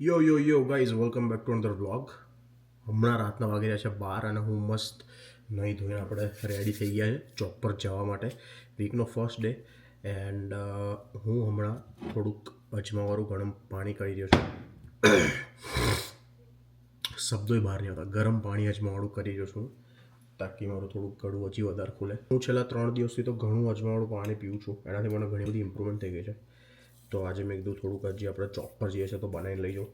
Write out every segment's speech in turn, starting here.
Yo yo yo guys welcome back to another blog હમણાં રાતના વાગી રહ્યા છે બાર અને હું મસ્ત નહીં ધોઈને આપણે રેડી થઈ ગયા છે જોબ પર જવા માટે. વીકનો ફર્સ્ટ ડે એન્ડ હું હમણાં થોડુંક અજમાવાળું ગરમ પાણી કરી રહ્યો છું. શબ્દોય બહાર નહીં આવતા. ગરમ પાણી અજમાવાળું કરી રહ્યો છું તાકી મારું થોડુંક ગળું હજી વધારે ખુલે. હું છેલ્લા ત્રણ દિવસથી તો ઘણું અજમાવાળું પાણી પીવું છું. એનાથી મને ઘણી બધી ઇમ્પ્રુવમેન્ટ થઈ ગઈ છે. તો આજે મેં કીધું થોડુંક હજી આપણે ચોક પર જઈએ છીએ તો બનાવીને લઈ જાઉં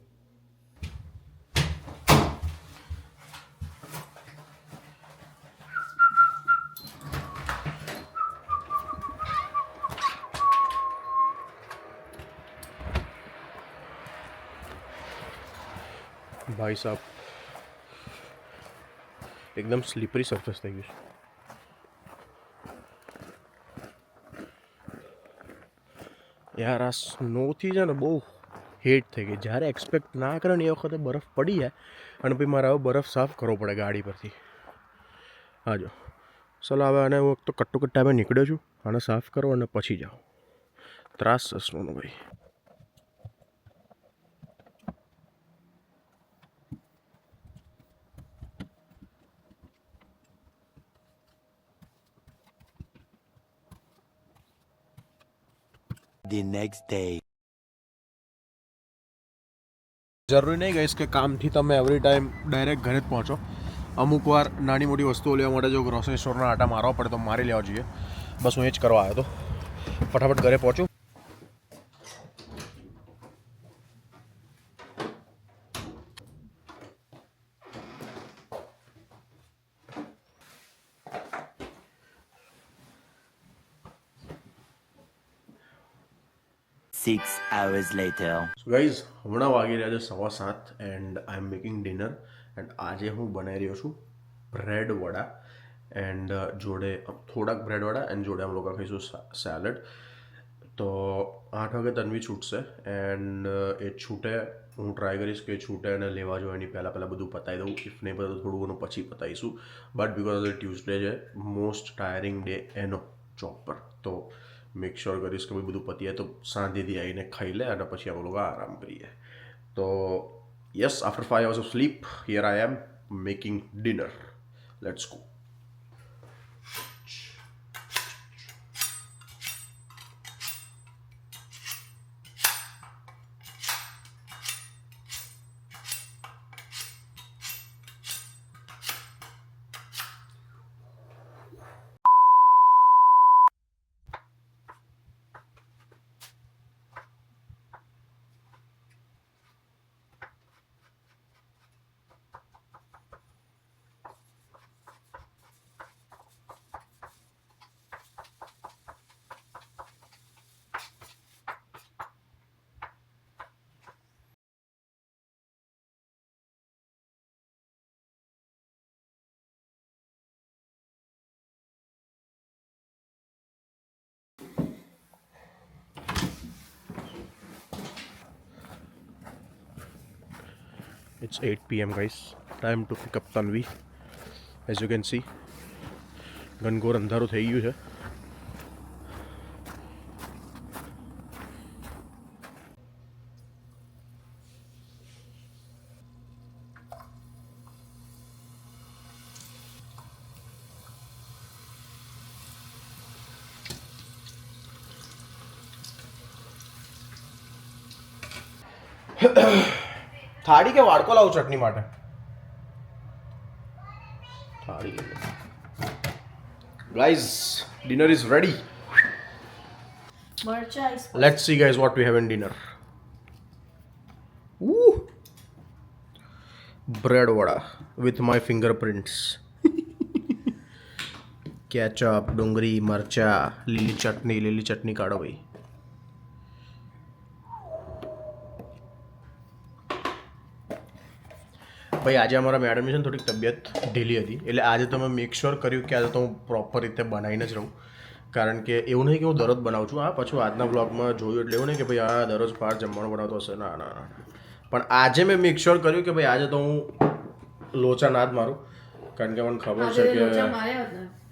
ભાઈ સાહેબ એકદમ સ્લીપરી સરફેસ થઈ ગયું છે. યાર આ સ્નોથી છે ને બહુ હેટ થઈ ગઈ. જ્યારે એક્સપેક્ટ ના કરે ને એ વખતે બરફ પડી જાય અને પછી મારે હવે બરફ સાફ કરવો પડે ગાડી પરથી. હા જો. ચલો હવે આને હું તો કટ્ટુ કટ્ટા નીકળ્યો છું. આને સાફ કરો અને પછી જાઓ. ત્રાસ સ્નોનો ભાઈ. The next day. જરૂરી નહીં ગઈશ કે કામથી તમે એવરી ટાઈમ ડાયરેક્ટ ઘરે જ પહોંચો. અમુક વાર નાની મોટી વસ્તુઓ લેવા માટે જો ગ્રોસરી સ્ટોરના આટા મારવા પડે તો મારી લેવા જોઈએ. બસ હું એ જ કરવા આવ્યો હતો. ફટાફટ ઘરે પહોંચું. Six hours later. So guys હમણાં વાગી રહ્યા છે સવા સાત and I am making dinner and આજે હું બનાવી રહ્યો છું બ્રેડ વડા એન્ડ જોડે થોડાક બ્રેડ વડા એન્ડ જોડે અમે લોકો ખાઈશું સેલડ તો આઠ વાગે તન્વી છૂટશે એન્ડ એ છૂટે, હું ટ્રાય કરીશ કે છૂટે અને લેવા જો એની પહેલાં પહેલાં બધું પતાવી દઉં. ઇફ નહીં બધું થોડું ઘણું પછી પતાવીશું બટ બિકોઝ ટ્યુઝડે છે મોસ્ટ ટાયરિંગ ડે એનો જોબ પર તો મેક શ્યોર કરીશ કે ભાઈ બધું પતી જાય તો સાંજેથી આવીને ખાઈ લે અને પછી અમે લોકો આરામ કરીએ તો yes after five hours of sleep here I am making dinner let's go It's 8 p.m. guys. Time to pick up Tanvi. As you can see, ઘનઘોર અંધારું થઈ ગયું છે થાળી કે વાડકો લાવું ચટણી માટે થાળી ગાઈઝ ડિનર ઇઝ રેડી મરચા is Let's see, guys, what we have in dinner. Ooh. Bread vada with my fingerprints. Ketchup ડુંગળી મરચા લીલી ચટણી લીલી ચટણી કાઢો ભાઈ ભાઈ આજે અમારા મેડમની છે ને થોડીક તબિયત ઢીલી હતી. એટલે આજે તો મેં મેક શ્યોર કર્યું કે આજે તો હું પ્રોપર રીતે બનાવીને જ રહું. કારણ કે એવું નહીં કે હું દરરોજ બનાવું છું. આ પાછું આજના બ્લોગમાં જોયું એટલે એવું નહીં કે ભાઈ આ દરરોજ બહાર જમવાનું બનાવતો હશે. ના ના ના. પણ આજે મેં મેક શ્યોર કર્યું કે ભાઈ આજે તો હું લોચા ના જ મારું. કારણ કે મને ખબર છે કે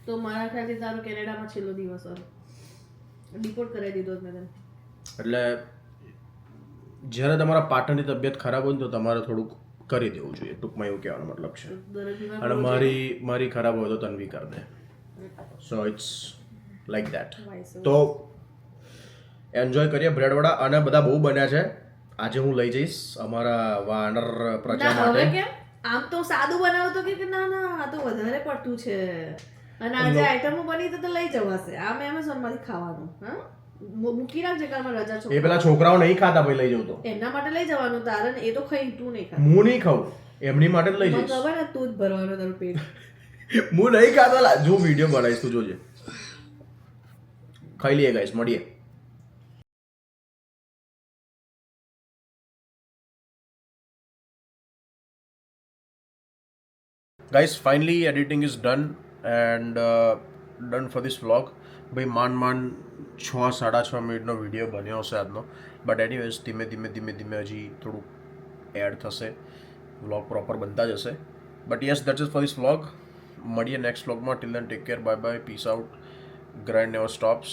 તો મારા ખ્યાલથી તારો કેનેડામાં છેલ્લો દિવસ હતો. ડિપોર્ટ કરાવી દીધો મેં તને. એટલે જ્યારે તમારા પાટણની તબિયત ખરાબ હોય ને તો તમારે થોડુંક કરી દેવું જોઈએ. ટૂંકમાં એવું કહેવાનો મતલબ છે. અને મારી મારી ખરાબ હોય તો તન્વી કરી દે. સો ઇટ્સ લાઈક દેટ તો એન્જોય કરીએ બ્રેડ વડા અને બધા બહુ બન્યા છે. આજે હું લઈ જઈશ અમારા વાનર પ્રજા માટે. આમ તો સાદું બનાવો તો કે ના ના આ તો વધારે પડતું છે. અને આજે આઈટમો બની તો લઈ જવાશે. આમ એમેઝોનમાંથી ખાવાનું હા? મુ- મૂકી રાખજે કાલમાં રજા એ પેલા છોકરાઓ નહીં ખાતા ભાઈ લઈ જવું તો. એમના માટે લઈ જવાનું તારે એ તો ખાઈ તું નહીં ખાતું. હું નહીં ખાઉં એમની માટે લઈ જઈશ. ખબર ને તું જ ભરવાનો તારું પેટ. હું નહીં ખાતા જો વીડિયો બનાવીશ તું જોજે. ખાઈ લઈએ ગાઈસ મળીએ. Guys finally editing is done and done for this vlog ભાઈ માંડ માંડ છ સાડા છ મિનિટનો વીડિયો બન્યો હશે આજનો. બટ એનીવેઝ ધીમે ધીમે ધીમે ધીમે હજી થોડુંક એડ થશે. વ્લોગ પ્રોપર બનતા જ હશે but yes that is for this vlog મળીએ નેક્સ્ટ વ્લોગમાં till then take care bye bye peace out grind never stops